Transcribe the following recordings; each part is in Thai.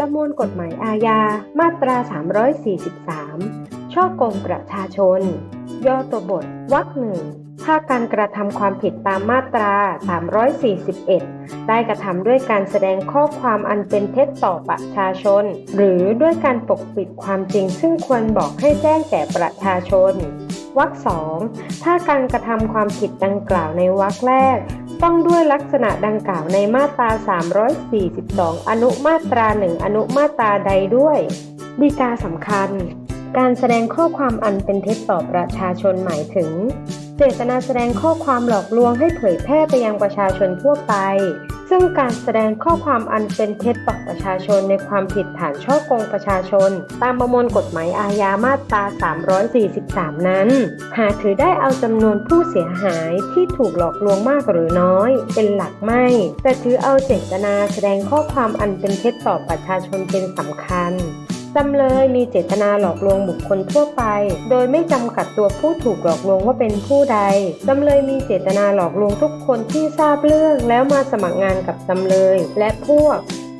ประมวลกฎหมายอาญา มาตรา 343 ช่อกงประชาชน ย่อตัวบทวรรคหนึ่งถ้าการกระทำความผิดตามมาตรา 341 ได้กระทำด้วยการแสดงข้อความอันเป็นเท็จต่อประชาชน หรือด้วยการปกปิดความจริงซึ่งควรบอกให้แจ้งแก่ประชาชนวรรคสองถ้าการกระทำความผิดดังกล่าวในวรรคแรก ต้องด้วยลักษณะดังกล่าวในมาตรา 342 อนุมาตรา 1 อนุมาตราใดด้วยดีกาสำคัญ การแสดงข้อความอันเป็นเท็จต่อประชาชนหมายถึง เจตนาแสดงข้อความหลอกลวงให้เผยแพร่ไปยังประชาชนทั่วไป ซึ่งการแสดงข้อความอันเป็นเท็จต่อประชาชนในความผิดฐานช่อโกงประชาชน ตามประมวลกฎหมายอาญามาตรา 343 นั้น หากถือได้เอาจำนวนผู้เสียหายที่ถูกหลอกลวงมากหรือน้อย เป็นหลักไม่ แต่ถือเอาเจตนาแสดงข้อความอันเป็นเท็จต่อประชาชนเป็นสำคัญ จำเลยมีเจตนาหลอกลวงบุคคลทั่วไป โดยไม่จำกัดตัวผู้ถูกหลอกลวงว่าเป็นผู้ใด จำเลยมีเจตนาหลอกลวงทุกคนที่ทราบเรื่องแล้วมาสมัครงานกับจำเลย และพวก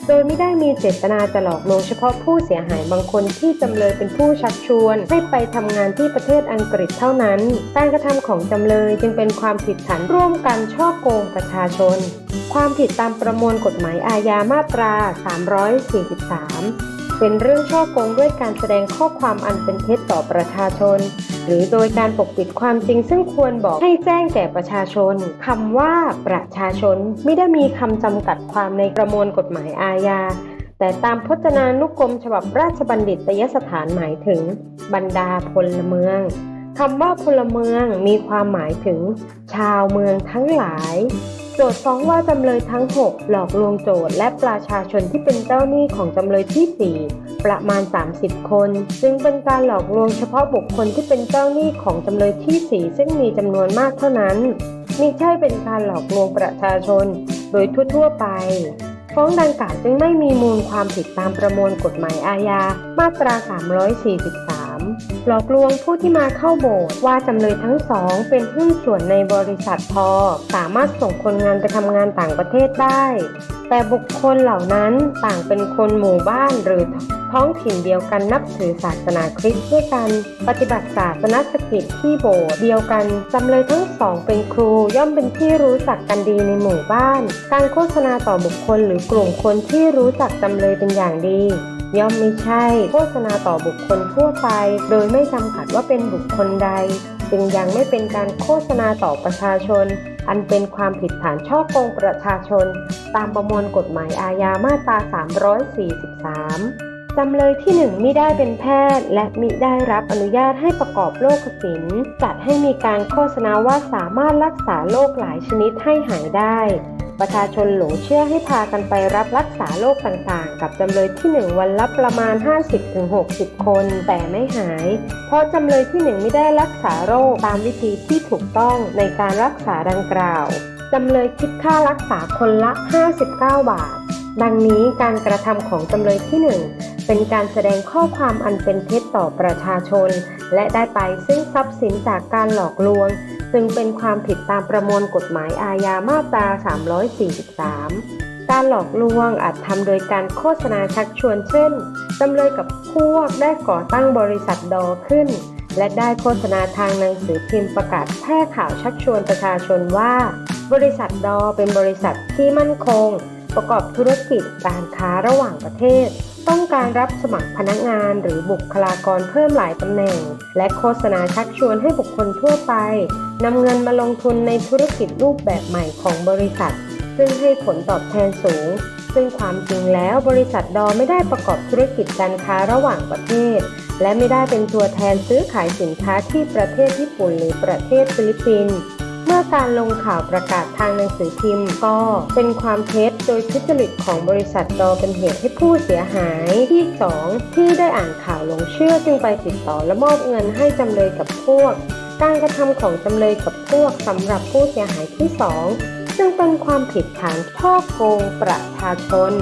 โดยไม่ได้มีเจตนาจะหลอกลวงเฉพาะผู้เสียหายบางคนที่จำเลยเป็นผู้ชักชวน ให้ไปทำงานที่ประเทศอังกฤษเท่านั้น การกระทำของจำเลยจึงเป็นความผิดฐานร่วมกันช่อโกงประชาชน ความผิดตามประมวลกฎหมายอาญามาตรา 343 เป็นเรื่องช่อโกงด้วยการแสดงข้อความอันเป็นเท็จต่อประชาชน หรือโดยการปกปิดความจริงซึ่งควรบอกให้แจ้งแก่ประชาชนคำว่าประชาชนไม่ได้มีคำจำกัดความในประมวลกฎหมายอาญาแต่ตามพจนานุกรมฉบับราชบัณฑิตยสถานหมายถึง บรรดาพลเมืองคำว่าพลเมืองมีความหมายถึง ชาวเมืองทั้งหลาย โจทย์ฟ้องว่าจำเลยทั้ง 6 หลอกลวงโจทและประชาชนที่เป็นเจ้าหนี้ของจำเลยที่ 4 ประมาณ 30 คนจึงเป็นการหลอกลวงเฉพาะบุคคลที่เป็นเจ้าหนี้ของจำเลยที่ 4 ซึ่งมีจำนวนมากเท่านั้นมิใช่เป็นการหลอกลวงประชาชน โดยทั่ว ๆ ไป ฟ้องดังกล่าวจึงไม่มีมูลความผิดตามประมวลกฎหมายอาญามาตรา 343 หลอกลวงผู้ที่มาเข้าโบสถ์ว่าจำเลยทั้งสองเป็นหุ้นส่วนในบริษัทพอ สามารถส่งคนงานไปทำงานต่างประเทศได้ แต่บุคคลเหล่านั้นต่างเป็นคนหมู่บ้านหรือท้องถิ่นเดียวกันนับถือศาสนาคริสต์ด้วยกันปฏิบัติศาสนสกิจที่โบสถ์เดียวกันจำเลยทั้งสองเป็นครูย่อมเป็นที่รู้จักกันดีในหมู่บ้าน การโฆษณาต่อบุคคลหรือกลุ่มคนที่รู้จักจำเลยเป็นอย่างดี ย่อมไม่ใช่โฆษณาต่อบุคคลทั่วไป โดยไม่จำกัดว่าเป็นบุคคลใด จึงยังไม่เป็นการโฆษณาต่อประชาชน อันเป็นความผิดฐานช่อโกงประชาชน ตามประมวลกฎหมายอาญามาตรา 343จำเลยที่ 1 มิได้เป็นแพทย์ และมิได้รับอนุญาตให้ประกอบโรคศิลป์จัดให้มีการโฆษณาว่าสามารถรักษาโรคหลายชนิดให้หายได้ ประชาชนหลงเชื่อให้พากันไปรับรักษาโรคต่างๆ กับจำเลยที่ 1 วันละประมาณ 50-60 คน แต่ไม่หาย เพราะจำเลยที่ 1 ไม่ได้รักษาโรคตามวิธีที่ถูกต้องในการรักษาดังกล่าวจำเลยคิดค่ารักษาคนละ 59 บาท ดังนี้การกระทำของจำเลยที่ 1 เป็นการแสดงข้อความอันเป็นเท็จต่อประชาชน และได้ไปซึ่งทรัพย์สินจากการหลอกลวง ซึ่งเป็นความผิดตามประมวลกฎหมายอาญามาตรา 343 การหลอกลวงอาจทำโดยการโฆษณาชักชวนเช่นจำเลยกับพวกได้ก่อตั้งบริษัทดอขึ้น และได้โฆษณาทางหนังสือพิมพ์ประกาศแพร่ข่าวชักชวนประชาชนว่า บริษัทดอเป็นบริษัทที่มั่นคง ประกอบธุรกิจการค้าระหว่างประเทศ ต้องการรับสมัครพนักงานหรือบุคลากรเพิ่มหลายตำแหน่ง และโฆษณาชักชวนให้บุคคลทั่วไปนำเงินมาลงทุนในธุรกิจรูปแบบใหม่ของบริษัท ซึ่งให้ผลตอบแทนสูง ซึ่งความจริงแล้วบริษัทดอไม่ได้ประกอบธุรกิจการค้าระหว่างประเทศ และไม่ได้เป็นตัวแทนซื้อขายสินค้าที่ประเทศญี่ปุ่นหรือประเทศฟิลิปปินส์ เมื่อการลงข่าวประกาศทางหนังสือพิมพ์ ก็เป็นความเท็จโดยทุจริตของบริษัทดอเป็นเหตุให้ผู้เสียหายที่ 2 ที่ได้อ่านข่าวหลงเชื่อจึงไปติดต่อและมอบเงินให้จำเลยกับพวก การกระทำของจำเลยกับพวกสำหรับผู้เสียหายที่ 2 ซึ่งเป็นความผิดฐานช่อโกงประชาชน